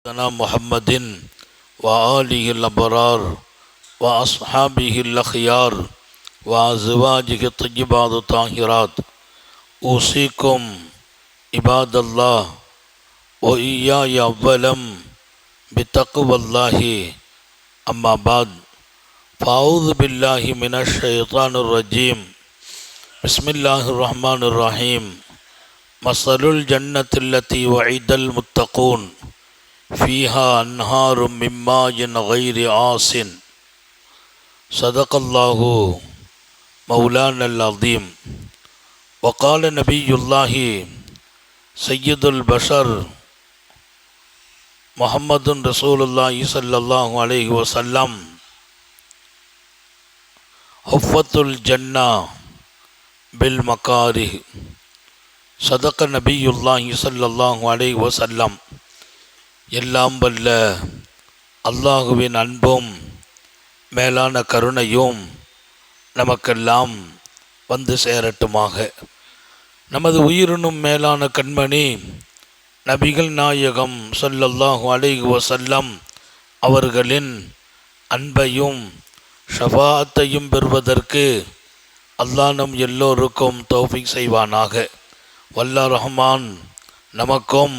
سيدنا محمد وآله الأبرار وأصحابه الأخيار وأزواجه الطيبات الطاهرات. أوصيكم عباد الله وإياي أولا بتقوى الله. أما بعد فأعوذ بالله من الشيطان الرجيم. بسم الله الرحمن الرحيم. مثل الجنة التي وعد المتقون. فيها أنهار من ماء غير عاص صدق الله مولانا العظيم. وقال نبي الله سيد البشر محمد رسول الله صلى الله عليه وسلم. حفة الجنة بالمكاره. صدق نبي الله صلى الله عليه وسلم. எல்லாம் வல்ல அல்லாஹுவின் அன்பும் மேலான கருணையும் நமக்கெல்லாம் வந்து சேரட்டுமாக. நமது உயிரினும் மேலான கண்மணி நபிகள் நாயகம் சொல்லல்லாஹு அலைஹி செல்லம் அவர்களின் அன்பையும் ஷஃபாத்தையும் பெறுவதற்கு அல்லாஹ் நம் எல்லோருக்கும் தௌஃபிக் செய்வானாக. வல்ல ரஹ்மான் நமக்கும்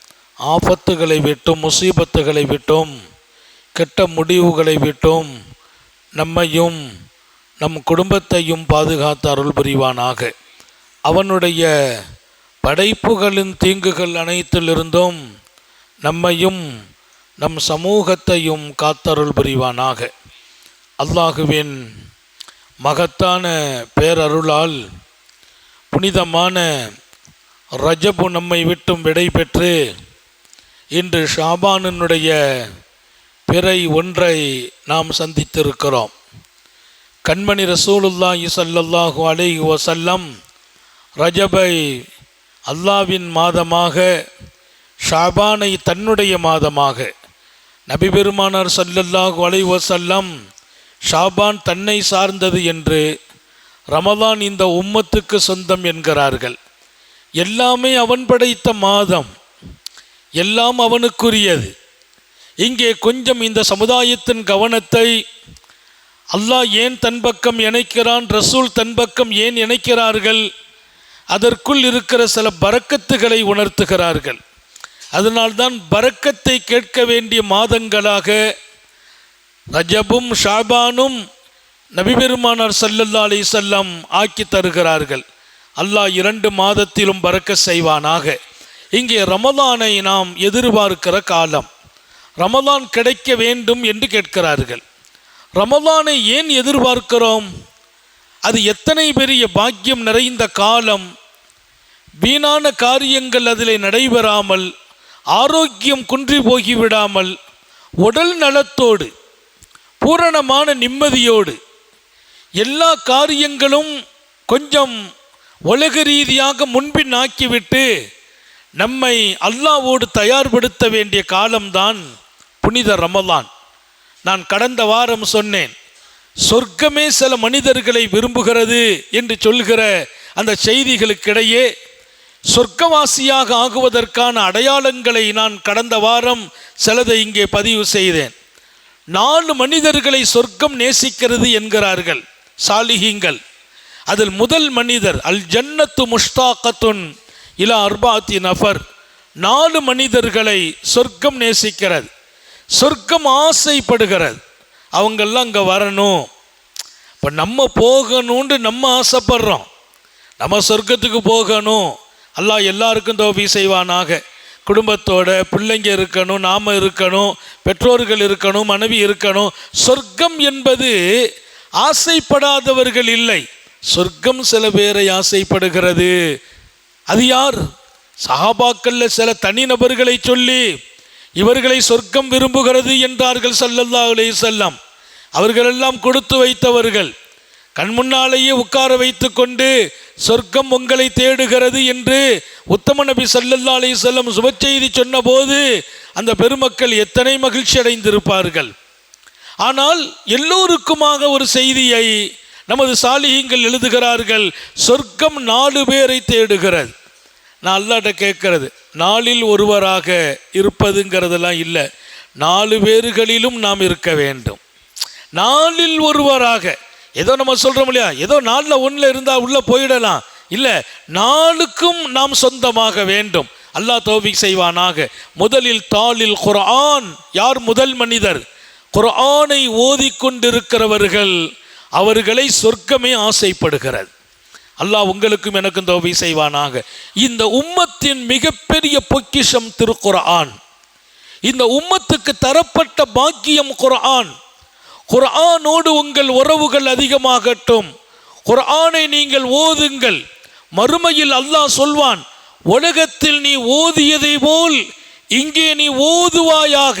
ஆபத்துகளை விட்டும் முசீபத்துகளை விட்டும் கெட்ட முடிவுகளை விட்டும் நம்மையும் நம் குடும்பத்தையும் பாதுகாத்து அருள் புரிவானாக. அவனுடைய படைப்புகளின் தீங்குகள் அனைத்திலிருந்தும் நம்மையும் நம் சமூகத்தையும் காத்தருள் புரிவானாக. அல்லாஹுவின் மகத்தான பேரருளால் புனிதமான ரஜபு நம்மை விட்டும் விடை பெற்று இன்று ஷாபானினுடைய பிறை ஒன்றை நாம் சந்தித்திருக்கிறோம். கண்மணி ரசூலுல்லாஹி சல்லல்லாஹு அலை வசல்லம் ரஜபை அல்லாவின் மாதமாக ஷாபானை தன்னுடைய மாதமாக நபி பெருமானார் ஸல்லல்லாஹு அலைஹி ஷாபான் தன்னை சார்ந்தது என்று ரமதான் இந்த உம்மத்துக்கு சொந்தம் என்கிறார்கள். எல்லாமே அவன் படைத்த மாதம். எல்லாம் அவனுக்குரியது. இங்கே கொஞ்சம் இந்த சமுதாயத்தின் கவனத்தை அல்லாஹ் ஏன் தன் பக்கம் இணைக்கிறான் ரசூல் தன் பக்கம் ஏன் இணைக்கிறார்கள் அதற்குள் இருக்கிற சில பறக்கத்துகளை உணர்த்துகிறார்கள். அதனால்தான் பறக்கத்தை கேட்க வேண்டிய மாதங்களாக ரஜபும் ஷாபானும் நபிபெருமானார் சல்லல்லா அலி செல்லம் ஆக்கி தருகிறார்கள். அல்லாஹ் இரண்டு மாதத்திலும் பறக்க செய்வானாக. இங்கே ரமலானை நாம் எதிர்பார்க்கிற காலம். ரமலான் கிடைக்க வேண்டும் என்று கேட்கிறார்கள். ரமலானை ஏன் எதிர்பார்க்கிறோம்? அது எத்தனை பெரிய பாக்கியம் நிறைந்த காலம். வீணான காரியங்கள் அதில் நடைபெறாமல் ஆரோக்கியம் குன்றி போகிவிடாமல் உடல் நலத்தோடு பூரணமான நிம்மதியோடு எல்லா காரியங்களும் கொஞ்சம் உலக ரீதியாக முன்பின் ஆக்கிவிட்டு நம்மை அல்லாவோடு தயார்படுத்த வேண்டிய காலம்தான் புனித ரமலான். நான் கடந்த வாரம் சொன்னேன் சொர்க்கமே சில மனிதர்களை விரும்புகிறது என்று சொல்கிற அந்த செய்திகளுக்கிடையே சொர்க்கவாசியாக ஆகுவதற்கான அடையாளங்களை நான் கடந்த வாரம் சிலதை இங்கே பதிவு செய்தேன். நாலு மனிதர்களை சொர்க்கம் நேசிக்கிறது என்கிறார்கள் சாலிகிங்கள் அதில் முதல் மனிதர் அல் ஜன்னத்து முஷ்தாக்கத்துன் இலா அர்பாத்தி நஃபர். நாலு மனிதர்களை சொர்க்கம் நேசிக்கிறது. சொர்க்கம் ஆசைப்படுகிறது. அவங்கெல்லாம் அங்கே வரணும். இப்போ நம்ம போகணும்னு நம்ம ஆசைப்படுறோம். நம்ம சொர்க்கத்துக்கு போகணும். அல்லாஹ் எல்லாருக்கும் தோபி செய்வானாக. குடும்பத்தோட பிள்ளைங்க இருக்கணும் நாம் இருக்கணும் பெற்றோர்கள் இருக்கணும் மனைவி இருக்கணும். சொர்க்கம் என்பது ஆசைப்படாதவர்கள் இல்லை. சொர்க்கம் சில பேரை ஆசைப்படுகிறது. அது யார்? சஹாபாக்கள்ல சில தனிநபர்களை சொல்லி இவர்களை சொர்க்கம் விரும்புகிறது என்றார்கள் சல்லல்லா அலே வஸல்லம். அவர்களெல்லாம் கொடுத்து வைத்தவர்கள். கண் முன்னாலேயே உட்கார வைத்துக்கொண்டு சொர்க்கம் உங்களை தேடுகிறது என்று உத்தம நபி ஸல்லல்லாஹு அலைஹி வஸல்லம் சுபச்செய்தி சொன்னபோது அந்த பெருமக்கள் எத்தனை மகிழ்ச்சி அடைந்திருப்பார்கள். ஆனால் எல்லோருக்குமாக ஒரு செய்தியை நமது சாலிகங்கள் எழுதுகிறார்கள் சொர்க்கம் நாலு பேரை தேடுகிறது. நான் அல்லாட்ட கேட்கறது. நாளில் ஒருவராக இருப்பதுங்கிறதெல்லாம் இல்லை. நாலு பேர்களிலும் நாம் இருக்க வேண்டும். நாளில் ஒருவராக ஏதோ நம்ம சொல்கிறோம் இல்லையா? ஏதோ நாளில் ஒன்றில் இருந்தால் உள்ளே போயிடலாம். இல்லை நாளுக்கும் நாம் சொந்தமாக வேண்டும். அல்லாஹ் தௌபிக் செய்வானாக. முதலில் தாளில் குரான் யார் முதல் மனிதர்? குர்ஆனை ஓதிக்கொண்டிருக்கிறவர்கள். அவர்களை சொர்க்கமே ஆசைப்படுகிறது. அல்லாஹ் உங்களுக்கும் எனக்கும் தோவி செய்வானாக. இந்த உம்மத்தின் மிகப்பெரிய பொக்கிஷம் திருக்குர்ஆன் இந்த உம்மத்துக்கு தரப்பட்ட பாக்கியம் குர்ஆன். குர்ஆனோடு உங்கள் உறவுகள் அதிகமாகட்டும். குர்ஆனை நீங்கள் ஓதுங்கள். மறுமையில் அல்லாஹ் சொல்வான் உலகத்தில் நீ ஓதியதை போல் இங்கே நீ ஓதுவாயாக.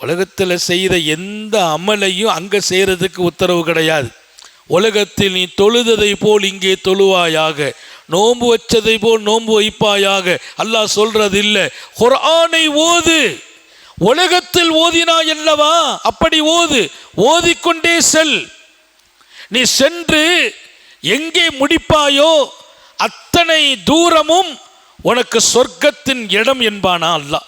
உலகத்தில் செய்த எந்த அமலையும் அங்கே செய்கிறதுக்கு உத்தரவு கிடையாது. உலகத்தில் நீ தொழுததை போல் இங்கே தொழுவாயாக நோன்பு வச்சதை போல் நோன்பு வைப்பாயாக. அல்லாஹ் சொல்றது இல்லை குர்ஆனை ஓது. உலகத்தில் ஓதினா என்னவா? அப்படி ஓது. ஓதிக்கொண்டே செல். நீ சென்று எங்கே முடிப்பாயோ அத்தனை தூரமும் உனக்கு சொர்க்கத்தின் இடம் என்பானா அல்லாஹ்.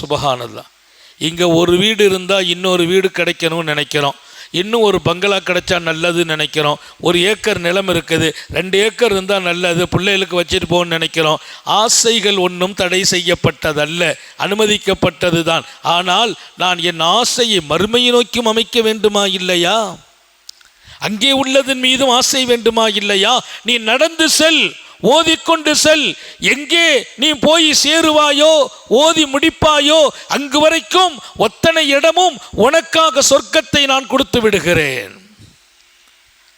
சுபஹானல்லாஹ். இங்கே ஒரு வீடு இருந்தால் இன்னொரு வீடு கிடைக்கணும்னு நினைக்கிறோம். இன்னும் ஒரு பங்களா கிடைச்சா நல்லதுன்னு நினைக்கிறோம். ஒரு ஏக்கர் நிலம் இருக்குது. ரெண்டு ஏக்கர் இருந்தால் நல்லது. பிள்ளைகளுக்கு வச்சுட்டு போகணும்னு நினைக்கிறோம். ஆசைகள் ஒன்றும் தடை செய்யப்பட்டதல்ல. அனுமதிக்கப்பட்டது தான் ஆனால் நான் என் ஆசையை மறுமையை நோக்கியும் அமைக்க வேண்டுமா இல்லையா? அங்கே உள்ளதன் மீதும் ஆசை வேண்டுமா இல்லையா? நீ நடந்து செல். ஓதிக்கொண்டு செல். எங்கே நீ போய் சேருவாயோ ஓதி முடிப்பாயோ அங்கு வரைக்கும் ஒத்தனை இடமும் உனக்காக சொர்க்கத்தை நான் கொடுத்து விடுகிறேன்.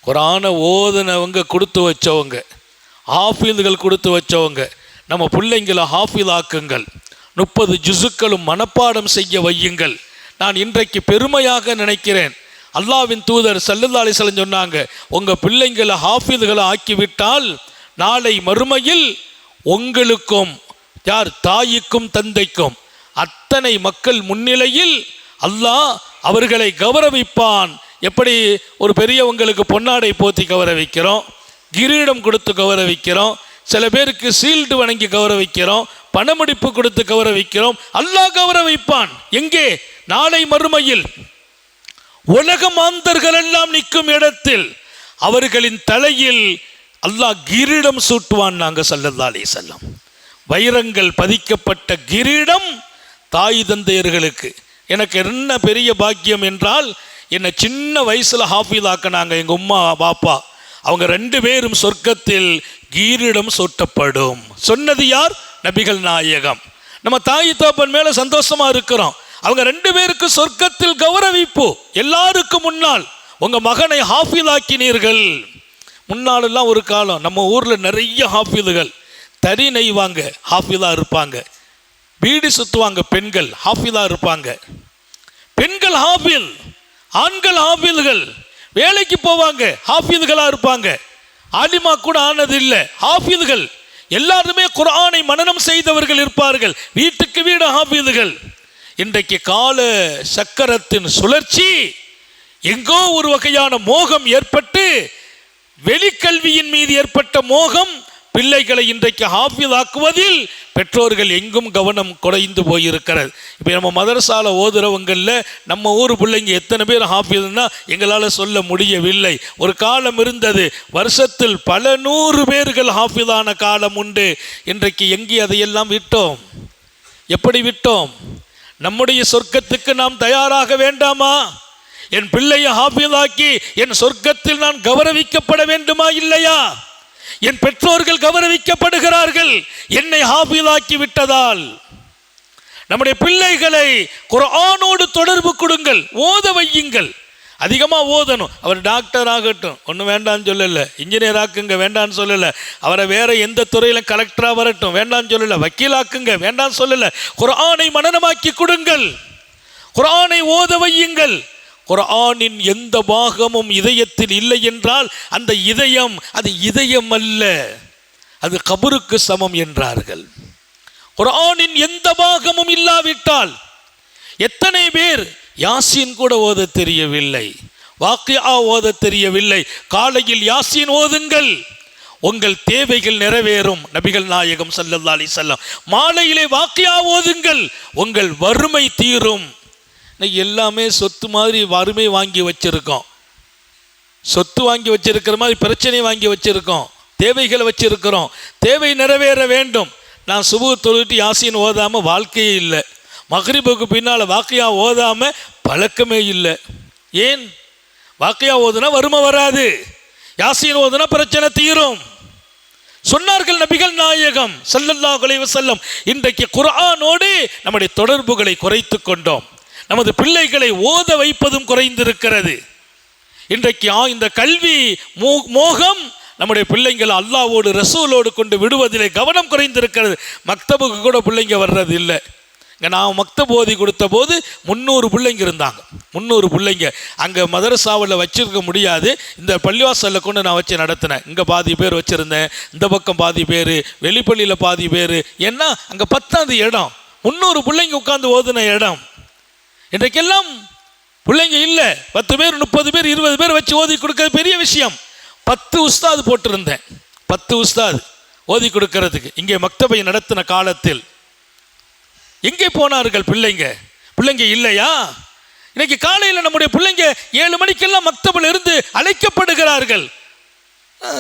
குரான ஓதுனவங்க கொடுத்து வச்சவங்க ஹாஃபீல்கள் கொடுத்து வச்சவங்க நம்ம பிள்ளைங்களை ஹாஃபீல் ஆக்குங்கள் முப்பது ஜுசுக்களும் மனப்பாடம் செய்ய வையுங்கள். நான் இன்றைக்கு பெருமையாக நினைக்கிறேன். அல்லாவின் தூதர் சல்லல்லா அலிஸ்லம் சொன்னாங்க உங்கள் பிள்ளைங்களை ஹாஃபில்களை ஆக்கிவிட்டால் நாளை மறுமையில் உங்களுக்கும் யார் தாய்க்கும் தந்தைக்கும் அத்தனை மக்கள் முன்னிலையில் அல்லாஹ் அவர்களை கௌரவிப்பான். எப்படி ஒரு பெரியவங்களுக்கு பொன்னாடை போத்தி கௌரவிக்கிறோம் கிரீடம் கொடுத்து கௌரவிக்கிறோம் சில பேருக்கு சீல்டு வணங்கி கௌரவிக்கிறோம் பணமுடிப்பு கொடுத்து கௌரவிக்கிறோம் அல்லாஹ் கௌரவிப்பான். எங்கே? நாளை மறுமையில். உலக மாந்தர்கள் எல்லாம் நிற்கும் இடத்தில் அவர்களின் தலையில் அல்லாஹ் கிரீடம் சூட்டுவான் நாங்கள் சல்லல்லா செல்லம் வைரங்கள் பதிக்கப்பட்ட கிரீடம் தாய் தந்தையர்களுக்கு. எனக்கு என்ன பெரிய பாக்கியம் என்றால் என்னை சின்ன வயசில் ஹாஃபில் ஆக்கினாங்க எங்க உம்மா பாப்பா. அவங்க ரெண்டு பேரும் சொர்க்கத்தில் கீரிடம் சூட்டப்படும். சொன்னது யார்? நபிகள் நாயகம். நம்ம தாய் தோப்பன் மேலே சந்தோஷமா இருக்கிறோம். அவங்க ரெண்டு பேருக்கு சொர்க்கத்தில் கௌரவிப்பு. எல்லாருக்கும் முன்னால். உங்கள் மகனை ஹாஃபிதாக்கினீர்கள் முன்னாலெல்லாம் ஒரு காலம் நம்ம ஊரில் நிறைய ஹாஃபிதுகள். தறி நெய்வாங்க ஹாஃபிதாக இருப்பாங்க. பீடி சுற்றுவாங்க பெண்கள் ஹாஃபிதாக இருப்பாங்க. பெண்கள் ஹாஃபில் ஆண்கள் ஹாஃபில்கள் வேலைக்கு போவாங்க ஹாஃபிதுகளாக இருப்பாங்க. ஆலிமா கூட ஆனது இல்லை ஹாஃபிதுகள். எல்லாருமே குரானை மனனம் செய்தவர்கள் இருப்பார்கள். வீட்டுக்கு வீடு ஹாஃபிதுகள். இன்றைக்கு கால சக்கரத்தின் சுழற்சி எங்கோ ஒரு வகையான மோகம் ஏற்பட்டு வெளிக்கல்வியின் மீது ஏற்பட்ட மோகம் பிள்ளைகளை இன்றைக்கு ஹாஃபில் ஆக்குவதில் பெற்றோர்கள் எங்கும் கவனம் குறைந்து போயிருக்கிறது. இப்போ நம்ம மதரசால ஓதுறவங்களில் நம்ம ஊர் பிள்ளைங்க எத்தனை பேர் ஹாஃபில்னா எங்களால் சொல்ல முடியவில்லை. ஒரு காலம் இருந்தது வருஷத்தில் பல நூறு பேர்கள் ஹாஃபியதான காலம் உண்டு. இன்றைக்கு எங்கே அதையெல்லாம் விட்டோம்? எப்படி விட்டோம்? நம்முடைய சொர்க்கத்துக்கு நாம் தயாராக வேண்டாமா? என் பிள்ளையை ஹாஃபிலாக்கி என் சொர்க்கத்தில் நான் கௌரவிக்கப்பட வேண்டுமா இல்லையா? என் பெற்றோர்கள் கௌரவிக்கப்படுகிறார்கள். என்னை ஹாஃபிலாக்கி விட்டதால். நம்முடைய பிள்ளைகளை குரானோடு தொடர்பு கொடுங்கள் ஓத வையுங்கள். அதிகமாக ஓதணும். அவர் டாக்டர் ஆகட்டும். ஒன்றும் வேண்டான்னு சொல்லலை. இன்ஜினியர் ஆக்குங்க வேண்டான்னு சொல்லலை. அவரை வேற எந்த துறையிலும் கலெக்டராக வரட்டும் வேண்டான்னு சொல்லலை. வக்கீலாக்குங்க வேண்டான்னு சொல்லலை. குரானை மனனமாக்கி கொடுங்கள். குரானை ஓத வையுங்கள். குரானின் எந்த பாகமும் இதயத்தில் இல்லை என்றால் அந்த இதயம் அது இதயம் அல்ல அது கபருக்கு சமம் என்றார்கள். குரானின் எந்த பாகமும் இல்லாவிட்டால் எத்தனை பேர் யாசின் கூட ஓத தெரியவில்லை வாக்கியா ஓத தெரியவில்லை காலையில் யாசின் ஓதுங்கள் உங்கள் தேவைகள் நிறைவேறும் நபிகள் நாயகம் சல்லல்லா அலி வஸல்லம். மாலையிலே வாக்கியா ஓதுங்கள் உங்கள் வறுமை தீரும். இன்னைக்கு எல்லாமே சொத்து மாதிரி வறுமை வாங்கி வச்சுருக்கோம். சொத்து வாங்கி வச்சிருக்கிற மாதிரி பிரச்சனை வாங்கி வச்சுருக்கோம். தேவைகளை வச்சுருக்கிறோம். தேவை நிறைவேற வேண்டும். நான் சுபு தொழுட்டு யாசின்னு ஓதாமல் வாழ்க்கையே இல்லை. மகரிபுக்கு பின்னால் வாக்கையா ஓதாமல் பழக்கமே இல்லை. ஏன்? வாக்கையா ஓதுனா வறுமை வராது. யாசின் ஓதுனா பிரச்சனை தீரும். சொன்னார்கள் நபிகள் நாயகம் ஸல்லல்லாஹு அலைஹி செல்லம் இன்றைக்கு குரானோடு நம்முடைய தொடர்புகளை குறைத்து கொண்டோம். நமது பிள்ளைகளை ஓத வைப்பதும் குறைந்திருக்கிறது. இன்றைக்கு இந்த கல்வி மோகம் நம்முடைய பிள்ளைங்களை அல்லாவோடு ரசூலோடு கொண்டு விடுவதிலே கவனம் குறைந்திருக்கிறது. மக்தபுக்கு கூட பிள்ளைங்க வர்றது இல்லை இங்கே நான் மக்த ஓதி கொடுத்த போது முந்நூறு பிள்ளைங்க இருந்தாங்க. முந்நூறு பிள்ளைங்க. அங்கே மதரசாவில் வச்சிருக்க முடியாது. இந்த பள்ளிவாசலில் கொண்டு நான் வச்சு நடத்தினேன். இங்கே பாதி பேர் வச்சுருந்தேன். இந்த பக்கம் பாதி பேர் வெளிப்பள்ளியில் பாதி பேர். ஏன்னா அங்கே பத்தாவது இடம். முந்நூறு பிள்ளைங்க உட்காந்து ஓதுன இடம். இன்றைக்கெல்லாம் பிள்ளைங்க இல்லை. பத்து பேர் முப்பது பேர் இருபது பேர் வச்சு ஓதி கொடுக்கறது பெரிய விஷயம். பத்து உஸ்தாது போட்டிருந்தேன். பத்து உஸ்தாது ஓதி கொடுக்கறதுக்கு. இங்கே மக்தபை நடத்தின காலத்தில். எங்கே போனார்கள் பிள்ளைங்க? பிள்ளைங்க இல்லையா? இன்னைக்கு காலையில் நம்முடைய பிள்ளைங்க ஏழு மணிக்கெல்லாம் மக்தபில் இருந்து அழைக்கப்படுகிறார்கள்.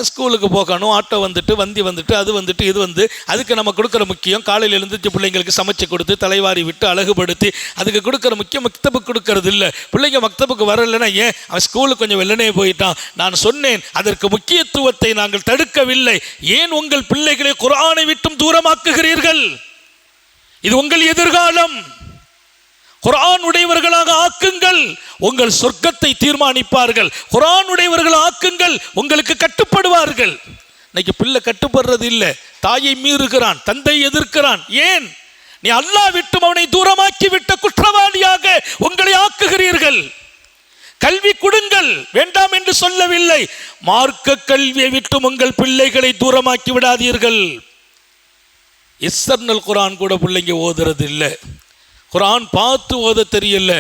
ஸ்கூலுக்கு போகணும் ஆட்டோ வந்துட்டு வண்டி வந்துட்டு அது வந்துட்டு இது வந்து. அதுக்கு நம்ம கொடுக்குற முக்கியம் காலையில் எழுந்துட்டு பிள்ளைங்களுக்கு சமைச்சு கொடுத்து தலைவாரி விட்டு அழகுபடுத்தி அதுக்கு கொடுக்குற முக்கியம் மக்தபுக்கு கொடுக்கறது இல்லை. பிள்ளைங்க மக்தபுக்கு வரலைன்னா ஏன்? அவன் ஸ்கூலுக்கு கொஞ்சம் வெள்ளனே போயிட்டான். நான் சொன்னேன் அதற்கு முக்கியத்துவத்தை நாங்கள் தடுக்கவில்லை. ஏன் உங்கள் பிள்ளைகளை குரானை விட்டும் தூரமாக்குகிறீர்கள்? இது உங்கள் எதிர்காலம். குரான் உடையவர்களாக ஆக்குங்கள். உங்கள் சொர்க்கத்தை தீர்மானிப்பார்கள். குரான் உடையவர்கள் ஆக்குங்கள். உங்களுக்கு கட்டுப்படுவார்கள். இன்னைக்கு பிள்ளை கட்டுப்படுறது இல்லை. தாயை மீறுகிறான் தந்தை எதிர்க்கிறான். ஏன்? நீ அல்லா விட்டும் அவனை தூரமாக்கி விட்ட குற்றவாளியாக உங்களை ஆக்குகிறீர்கள். கல்வி கொடுங்கள். வேண்டாம் என்று சொல்லவில்லை. மார்க்க கல்வியை விட்டும் உங்கள் பிள்ளைகளை தூரமாக்கி விடாதீர்கள். இஸ்ஸர்னல் குரான் கூட பிள்ளைங்க ஓதுறது இல்லை. குரான் பார்த்து ஓத தெரியல.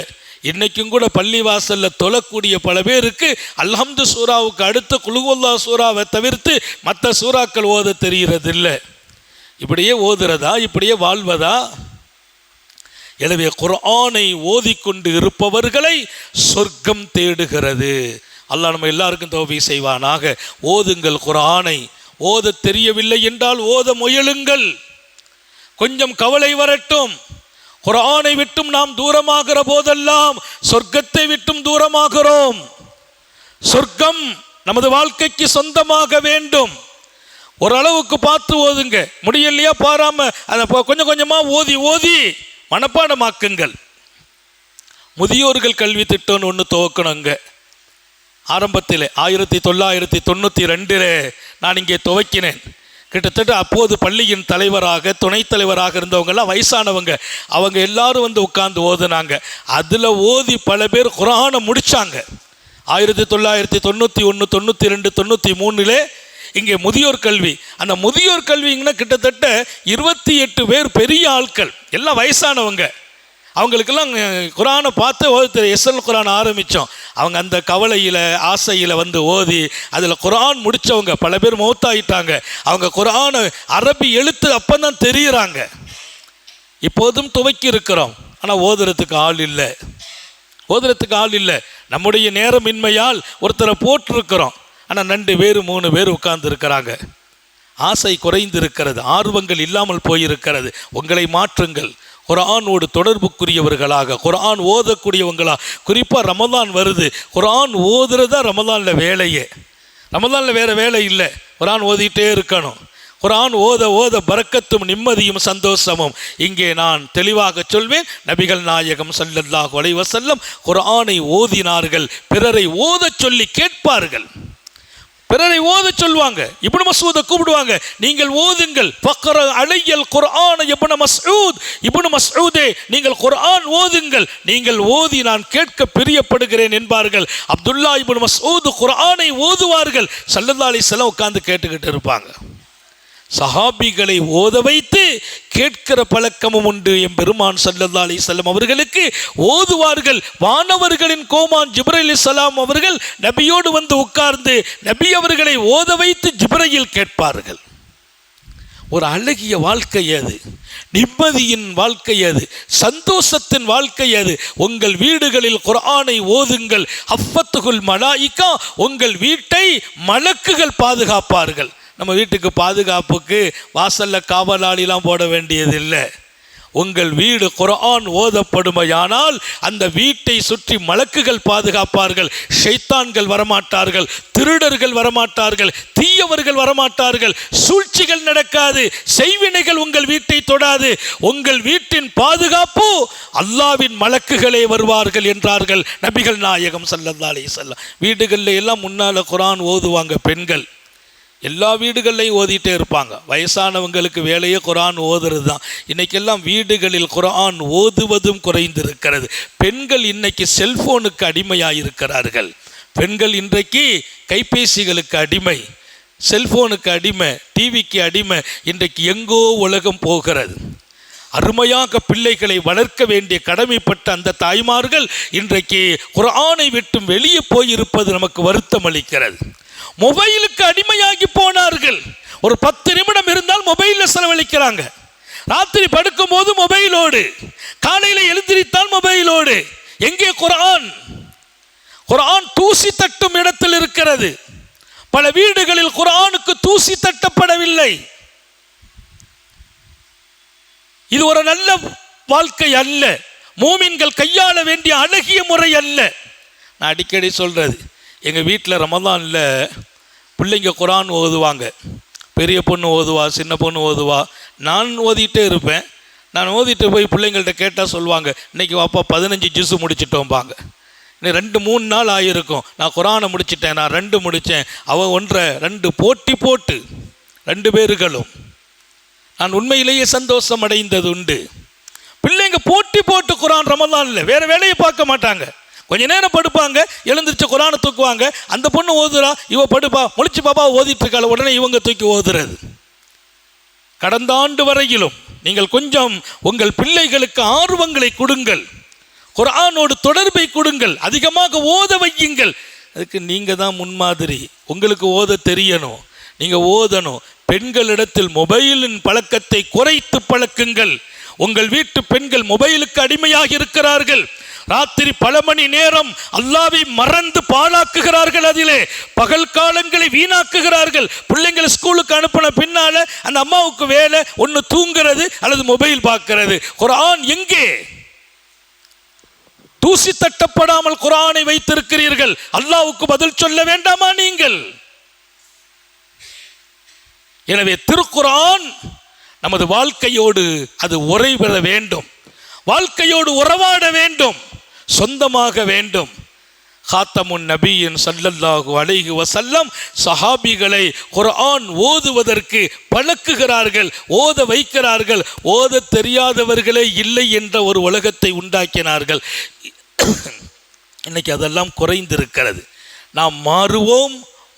இன்னைக்கும் கூட பள்ளி வாசலில் தொழக்கூடிய பல பேருக்கு அல்ஹம்து சூராவுக்கு அடுத்த குலுகுல்லா சூறாவை தவிர்த்து மற்ற சூறாக்கள் ஓத தெரிகிறது இல்லை இப்படியே ஓதுறதா? இப்படியே வாழ்வதா? எனவே குரானை ஓதிக்கொண்டு இருப்பவர்களை சொர்க்கம் தேடுகிறது. அல்லாஹ் நம்ம எல்லாருக்கும் தோவி செய்வானாக. ஓதுங்கள் குரானை ஓத தெரியவில்லை என்றால் ஓத முயலுங்கள். கொஞ்சம் கவலை வரட்டும். குரானை விட்டும் நாம் தூரமாகிற போதெல்லாம் சொர்க்கத்தை விட்டும் தூரமாகிறோம். சொர்க்கம் நமது வாழ்க்கைக்கு சொந்தமாக வேண்டும். ஓரளவுக்கு பார்த்து ஓதுங்க. முடியலையா பாராம அதை கொஞ்சம் கொஞ்சமாக ஓதி ஓதி மனப்பாடமாக்குங்கள். முதியோர்கள் கல்வி திட்டம்னு ஒன்று துவக்கணுங்க. ஆரம்பத்தில் ஆயிரத்தி தொள்ளாயிரத்தி தொண்ணூற்றி ரெண்டில் நான் இங்கே துவக்கினேன். கிட்டத்தட்ட அப்போது பள்ளியின் தலைவராக துணைத் தலைவராக இருந்தவங்கெல்லாம் வயசானவங்க. அவங்க எல்லாரும் வந்து உட்கார்ந்து ஓதுனாங்க. அதில் ஓதி பல பேர் குரானை முடித்தாங்க ஆயிரத்தி தொள்ளாயிரத்தி தொண்ணூற்றி ஒன்று தொண்ணூற்றி ரெண்டு தொண்ணூற்றி மூணிலே இங்கே முதியோர் கல்வி. அந்த முதியோர் கல்விங்கன்னா கிட்டத்தட்ட இருபத்தி எட்டு பேர் பெரிய ஆட்கள். எல்லாம் வயசானவங்க. அவங்களுக்கெல்லாம் குரானை பார்த்து ஓதி எஸ்எல் குரான் ஆரம்பித்தோம் அவங்க அந்த கவலையில் ஆசையில் வந்து ஓதி அதில் குரான் முடித்தவங்க பல பேர் மௌத்தாயிட்டாங்க. அவங்க குரானை அரபி எழுத்து அப்போ தான் தெரியுறாங்க. இப்போதும் துவக்கி இருக்கிறோம். ஆனால் ஓதுறதுக்கு ஆள் இல்லை. ஓதுறதுக்கு ஆள் இல்லை. நம்முடைய நேரமின்மையால் ஒருத்தரை போட்டிருக்கிறோம். ஆனால் ரெண்டு பேர் மூணு பேர் உட்கார்ந்துருக்கிறாங்க. ஆசை குறைந்திருக்கிறது. ஆர்வங்கள் இல்லாமல் போயிருக்கிறது. உங்களை மாற்றுங்கள். குரானோடு தொடர்புக்குரியவர்களாக குரான் ஓதக்கூடியவங்களாக குறிப்பாக ரமதான் வருது. குரான் ஓதுறதா ரமதானில் வேலையே. ரமதானில் வேற வேலை இல்லை. குரான் ஓதிட்டே இருக்கணும். குரான் ஓத ஓத பறக்கத்தும் நிம்மதியும் சந்தோஷமும். இங்கே நான் தெளிவாக சொல்வேன். நபிகள் நாயகம் சல்லல்லாஹ் அலைஹி குரானை ஓதினார்கள். பிறரை ஓதச் சொல்லி கேட்பார்கள். பிறரை ஓத சொல்லுவாங்க. இப்னு மசூதை கூப்பிடுவாங்க. நீங்கள் ஓதுங்கள். பக்கர அலையல் குர்ஆன இப்னு மசூத். இப்னு மசூதே நீங்கள் குர்ஆன் ஓதுங்கள். நீங்கள் ஓதி நான் கேட்க பிரியப்படுகிறேன் என்பார்கள். அப்துல்லா இப்னு மசூது குர்ஆனை ஓதுவார்கள். சல்லந்தாளி செலவு உட்கார்ந்து கேட்டுக்கிட்டு இருப்பாங்க. சஹாபிகளை ஓத வைத்து கேட்கிற பழக்கமும் உண்டு. என் பெருமான் சல்லல்லா அலி செல்லம் அவர்களுக்கு ஓதுவார்கள். வானவர்களின் கோமான் ஜிப்ரைல் சலாம் அவர்கள் நபியோடு வந்து உட்கார்ந்து நபி அவர்களை ஓத வைத்து ஜிப்ரையில் கேட்பார்கள். ஒரு அழகிய வாழ்க்கை அது. நிம்மதியின் வாழ்க்கை அது. சந்தோஷத்தின் வாழ்க்கை அது. உங்கள் வீடுகளில் குரானை ஓதுங்கள். அஃபத்துகுல் மலாயிக்கா உங்கள் வீட்டை மலக்குகள் பாதுகாப்பார்கள். நம்ம வீட்டுக்கு பாதுகாப்புக்கு வாசலில் காவலாளிலாம் போட வேண்டியதில்லை. உங்கள் வீடு குரான் ஓதப்படுமையானால் அந்த வீட்டை சுற்றி மலக்குகள் பாதுகாப்பார்கள் ஷைத்தான்கள் வரமாட்டார்கள் திருடர்கள் வரமாட்டார்கள் தீயவர்கள் வரமாட்டார்கள் சூழ்ச்சிகள் நடக்காது செய்வினைகள் உங்கள் வீட்டை தொடாது உங்கள் வீட்டின் பாதுகாப்பு அல்லாவின் மலக்குகளே வருவார்கள் என்றார்கள் நபிகள் நாயகம் ஸல்லல்லாஹு அலைஹி வீடுகளில் எல்லாம் முன்னால் குரான் ஓதுவாங்க பெண்கள். எல்லா வீடுகள்லையும் ஓதிட்டே இருப்பாங்க. வயசானவங்களுக்கு வேலையே குரான் ஓதுறது தான் இன்னைக்கெல்லாம் வீடுகளில் குரான் ஓதுவதும் குறைந்திருக்கிறது. பெண்கள் இன்னைக்கு செல்போனுக்கு அடிமையாக இருக்கிறார்கள் பெண்கள் இன்றைக்கு கைபேசிகளுக்கு அடிமை செல்போனுக்கு அடிமை டிவிக்கு அடிமை இன்றைக்கு எங்கோ உலகம் போகிறது. அருமையாக பிள்ளைகளை வளர்க்க வேண்டிய கடமைப்பட்ட அந்த தாய்மார்கள் இன்றைக்கு குரானை விட்டும் வெளியே போயிருப்பது நமக்கு வருத்தம் அளிக்கிறது. மொபைலுக்கு அடிமையாகி போனார்கள். ஒரு பத்து நிமிடம் இருந்தால் மொபைலில் செலவழிக்கிறாங்க. ராத்திரி படுக்கும் போது மொபைலோடு. காலையில் எழுந்திரித்தால் மொபைலோடு. எங்கே குரான்? குரான் தூசி தட்டும் இடத்தில் இருக்கிறது. பல வீடுகளில் குரானுக்கு தூசி தட்டப்படவில்லை. இது ஒரு நல்ல வாழ்க்கை அல்ல. மூமின்கள் கையாள வேண்டிய அழகிய முறை அல்ல. நான் அடிக்கடி சொல்றது எங்கள் வீட்டில் ரமதானில் பிள்ளைங்க குரான் ஓதுவாங்க. பெரிய பொண்ணு ஓதுவா சின்ன பொண்ணு ஓதுவா. நான் ஓதிட்டே இருப்பேன். நான் ஓதிட்டு போய் பிள்ளைங்கள்ட்ட கேட்டால் சொல்லுவாங்க இன்றைக்கி வாப்பா பதினஞ்சு ஜூஸு முடிச்சிட்டோம்பாங்க. இன்னும் ரெண்டு மூணு நாள் ஆகியிருக்கும் நான் குரானை முடிச்சிட்டேன் நான் ரெண்டு முடித்தேன் அவன் ஒன்றை ரெண்டு போட்டி போட்டு ரெண்டு பேர்களும். நான் உண்மையிலேயே சந்தோஷம் அடைந்தது உண்டு பிள்ளைங்க போட்டி போட்டு குரான் ரமதான் இல்லை வேறு வேலையை பார்க்க மாட்டாங்க. கொஞ்ச நேரம் படுப்பாங்க எழுந்திரிச்சு குரானை தூக்குவாங்க. அந்த பொண்ணு ஓதுறா இவ படுப்பா. முழிச்சு பாப்பா ஓதிட்டு இருக்காள் உடனே இவங்க தூக்கி ஓதுறது. கடந்த ஆண்டு வரையிலும் நீங்கள் கொஞ்சம் உங்கள் பிள்ளைகளுக்கு ஆர்வங்களை கொடுங்கள். குரானோடு தொடர்பை கொடுங்கள். அதிகமாக ஓத வையுங்கள். அதுக்கு நீங்கள் தான் முன்மாதிரி. உங்களுக்கு ஓத தெரியணும். நீங்கள் ஓதணும். பெண்களிடத்தில் மொபைலின் பழக்கத்தை குறைத்து பழக்குங்கள். உங்கள் வீட்டு பெண்கள் மொபைலுக்கு அடிமையாக இருக்கிறார்கள். ராத்திரி பல மணி நேரம் அல்லாவை மறந்து பாழாக்குகிறார்கள் அதிலே. பகல் காலங்களை வீணாக்குகிறார்கள். பிள்ளைங்களை ஸ்கூலுக்கு அனுப்பின பின்னால அந்த அம்மாவுக்கு வேலை ஒன்று தூங்குறது அல்லது மொபைல் பார்க்கிறது. குரான் எங்கே? தூசி தட்டப்படாமல் குரானை வைத்திருக்கிறீர்கள். அல்லாவுக்கு பதில் சொல்ல வேண்டாமா நீங்கள்? எனவே திருக்குரான் நமது வாழ்க்கையோடு அது உறைபெற வேண்டும். வாழ்க்கையோடு உறவாட வேண்டும். சொந்தமாக வேண்டும். ஹாத்தமுன் நபியின் சல்லல்லாஹு அலைஹி வசல்லம் சஹாபிகளை குர்ஆன் ஓதுவதற்கு பழக்குகிறார்கள் ஓத வைக்கிறார்கள் ஓத தெரியாதவர்களே இல்லை என்ற ஒரு உலகத்தை உண்டாக்கினார்கள். இன்னைக்கு அதெல்லாம் குறைந்திருக்கிறது. நாம் மாறுவோம்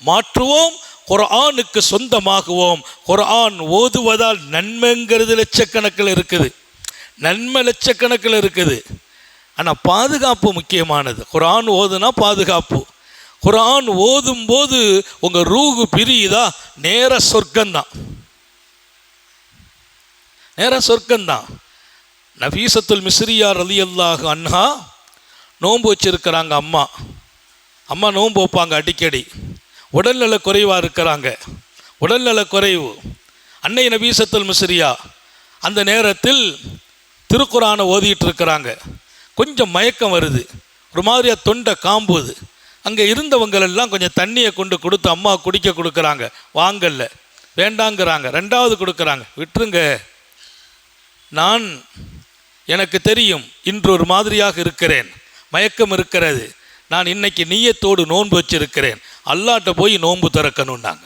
மாற்றுவோம் குர்ஆனுக்கு சொந்தமாகுவோம். குர்ஆன் ஓதுவதால் நன்மைங்கிறது லட்சக்கணக்கில் இருக்குது. நன்மை லட்சக்கணக்கில் இருக்குது. ஆனால் பாதுகாப்பு முக்கியமானது. குரான் ஓதுனா பாதுகாப்பு. குரான் ஓதும் போது உங்கள் ரூகு பிரியுதா? நேர சொர்க்கம்தான். நேர சொர்க்கம்தான். நபீசத்துல் மிஸ்ரியார் அலி அல்லாஹு அண்ணா நோன்பு வச்சிருக்கிறாங்க அம்மா. அம்மா நோன்பு வைப்பாங்க அடிக்கடி. உடல்நல குறைவாக இருக்கிறாங்க. உடல்நல குறைவு. அன்னை நபீசத்துல் மிஸ்ரியா அந்த நேரத்தில் திருக்குறானை ஓதிட்டு இருக்கிறாங்க. கொஞ்சம் மயக்கம் வருது. ஒரு மாதிரியா தொண்டை காம்புது. அங்கே இருந்தவங்களெல்லாம் கொஞ்சம் தண்ணியை கொண்டு கொடுத்து அம்மா குடிக்க கொடுக்குறாங்க. வாங்கல்ல. வேண்டாங்கிறாங்க. ரெண்டாவது கொடுக்குறாங்க. விட்டுருங்க. நான் எனக்கு தெரியும் இன்று ஒரு மாதிரியாக இருக்கிறேன். மயக்கம் இருக்கிறது. நான் இன்னைக்கு நீயத்தோடு நோன்பு வச்சிருக்கிறேன். அல்லாட்ட போய் நோன்பு திறக்கணும்னாங்க.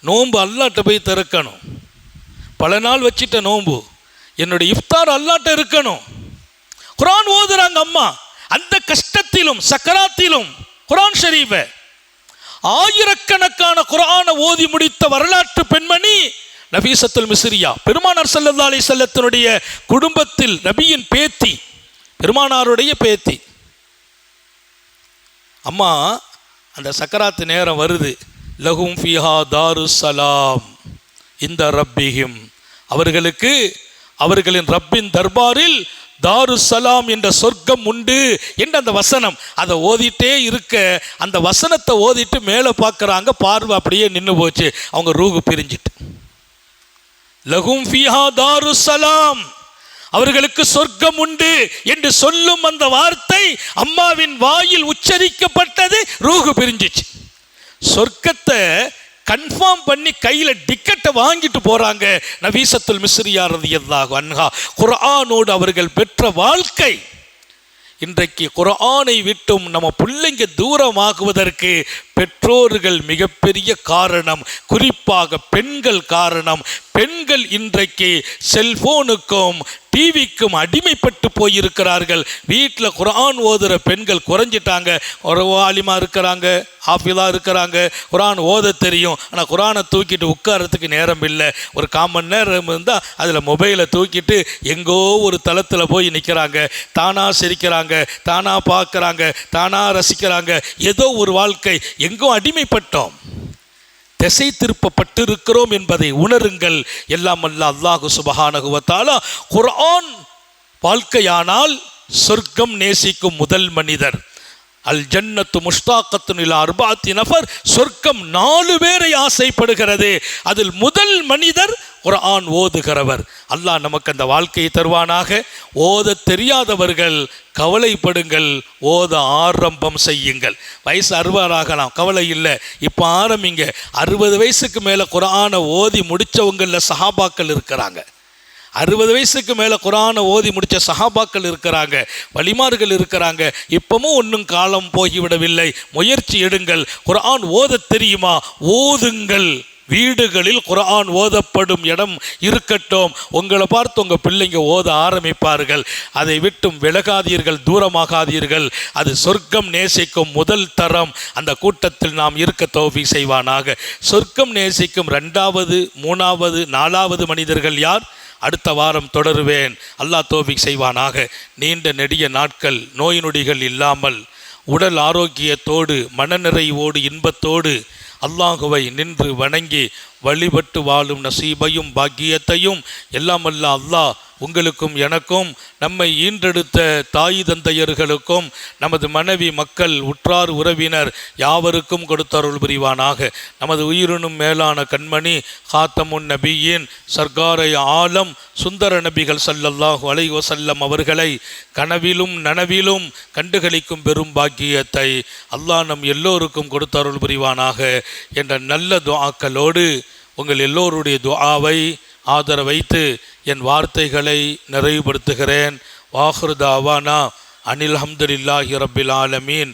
நோன்பு அல்லாட்ட போய் திறக்கணும். பல நாள் வச்சிட்ட நோன்பு. என்னுடைய இஃப்தார் அல்லாட்ட இருக்கணும். குரான் ஓதுறாங்க அம்மா. அந்த கஷ்டத்திலும் சக்கராத்திலும் குரான் ஷரீஃபை. ஆயிரக்கணக்கான குரான ஓதி முடித்த வரலாற்று பெண்மணி நபீசத்துல் மிஸ்ரியா. பெருமானார் சல்லா அலி செல்லத்தினுடைய குடும்பத்தில் நபியின் பேத்தி பெருமானாருடைய பேத்தி. அம்மா அந்த சக்கராத்து நேரம் வருது. லஹும் ஃபிஹா தாரு சலாம். இந்த ரப்பிஹிம். அவர்களுக்கு அவர்களின் ரப்பின் தர்பாரில் தாரு சலாம் என்ற சொர்க்கம் உண்டு என்ற அந்த வசனம். அதை ஓதிட்டே இருக்க அந்த வசனத்தை ஓதிட்டு மேலே பார்க்குறாங்க பார்வை அப்படியே நின்று போச்சு. அவங்க ரூகு பிரிஞ்சிட்டு. லகும் ஃபிஹா தாரு சலாம் அவர்களுக்கு சொர்க்கம் உண்டு என்று சொல்லும் அந்த வார்த்தை அம்மாவின் வாயில் உச்சரிக்கப்பட்டது ரூகு பிரிஞ்சிச்சு. சொர்க்கத்தை கன்ஃபார்ம் பண்ணி கையில் டிக்கெட்டை வாங்கிட்டு போகிறாங்க நவீசத்துல் மிஸ்ரியாரது எதாகும் அன்ஹா. குரானோடு அவர்கள் பெற்ற வாழ்க்கை. இன்றைக்கு குரானை விட்டும் நம்ம பிள்ளைங்க தூரமாகுவதற்கு பெற்றோர்கள் மிகப்பெரிய காரணம் குறிப்பாக பெண்கள் காரணம். பெண்கள் இன்றைக்கு செல்போனுக்கும் டிவிக்கும் அடிமைப்பட்டு போயிருக்கிறார்கள். வீட்டில் குரான் ஓதுகிற பெண்கள் குறைஞ்சிட்டாங்க. ஒரு ஆலிமா இருக்கிறாங்க ஆஃபிலாக இருக்கிறாங்க. குரான் ஓத தெரியும். ஆனால் குரானை தூக்கிட்டு உட்காரத்துக்கு நேரம் இல்லை. ஒரு காமன் நேரம் இருந்தால் அதில் மொபைலை தூக்கிட்டு எங்கோ ஒரு தளத்தில் போய் நிற்கிறாங்க தானாக சிரிக்கிறாங்க தானாக பார்க்குறாங்க தானாக ரசிக்கிறாங்க. ஏதோ ஒரு வாழ்க்கை எங்கோ அடிமைப்பட்டோம். திசை திருப்பப்பட்டிருக்கிறோம் என்பதை உணருங்கள். எல்லாம் அல்ல அல்லாஹு சுபஹானகுவத்தாலா குர்ஆன் வாழ்க்கையானால் சொர்க்கம் நேசிக்கும் முதல் மனிதர். அல் ஜன்னத்து முஷ்தாக்கத்து இலா அர்பாத்தி நபர் சொர்க்கம் நாலு பேரை ஆசைப்படுகிறது. அதில் முதல் மனிதர் குரான் ஓதுகிறவர். அல்லாஹ் நமக்கு அந்த வாழ்க்கையை தருவானாக. ஓத தெரியாதவர்கள் கவலைப்படுங்கள். ஓத ஆரம்பம் செய்யுங்கள். வயசு அறுபதாகலாம். கவலை இல்லை. இப்போ ஆரம்பிங்க. அறுபது வயசுக்கு மேலே குரானை ஓதி முடித்தவங்களில் சஹாபாக்கள் இருக்கிறாங்க. அறுபது வயசுக்கு மேலே குரானை ஓதி முடித்த சஹாபாக்கள் இருக்கிறாங்க. வழிமார்கள் இருக்கிறாங்க. இப்பவும் ஒன்றும் காலம் போகிவிடவில்லை. முயற்சி எடுங்கள். குரான் ஓதத் தெரியுமா? ஓதுங்கள். வீடுகளில் குரான் ஓதப்படும் இடம் இருக்கட்டும். உங்களை பார்த்து உங்கள் பிள்ளைங்க ஓத ஆரம்பிப்பார்கள். அதை விட்டும் விலகாதீர்கள் தூரமாகாதீர்கள். அது சொர்க்கம் நேசிக்கும் முதல் தரம். அந்த கூட்டத்தில் நாம் இருக்க தோஃபி செய்வானாக. சொர்க்கம் நேசிக்கும் ரெண்டாவது மூணாவது நாலாவது மனிதர்கள் யார்? அடுத்த வாரம் தொடருவேன். அல்லாஹ் தோபிக் செய்வானாக. நீண்ட நெடிய நாட்கள் நோய் நொடிகள் இல்லாமல் உடல் ஆரோக்கியத்தோடு மனநிறைவோடு இன்பத்தோடு அல்லாஹுவை நின்று வணங்கி வழிபட்டு வாழும் நசீபையும் பாக்கியத்தையும் எல்லாம் அல்ல அல்லாஹ் உங்களுக்கும் எனக்கும் நம்மை ஈன்றெடுத்த தாய் தந்தையர்களுக்கும் நமது மனைவி மக்கள் உற்றார் உறவினர் யாவருக்கும் கொடுத்தருள் புரிவானாக. நமது உயிரினும் மேலான கண்மணி ஹாத்தமுன் நபியின் சர்க்காரை ஆலம் சுந்தர நபிகள் சல்லல்லாஹு அலைஹி செல்லம் அவர்களை கனவிலும் நனவிலும் கண்டுகளிக்கும் பெரும் பாக்கியத்தை அல்லாஹ் நம் எல்லோருக்கும் கொடுத்தருள் புரிவானாக என்ற நல்ல துவாக்களோடு உங்கள் எல்லோருடைய துவாவை ஆதரவைத்து என் வார்த்தைகளை நிறைவுபடுத்துகிறேன். வாஹ்ருதாவானா அனில் ஹம்துலில்லாஹி ரபில் ஆலமீன்.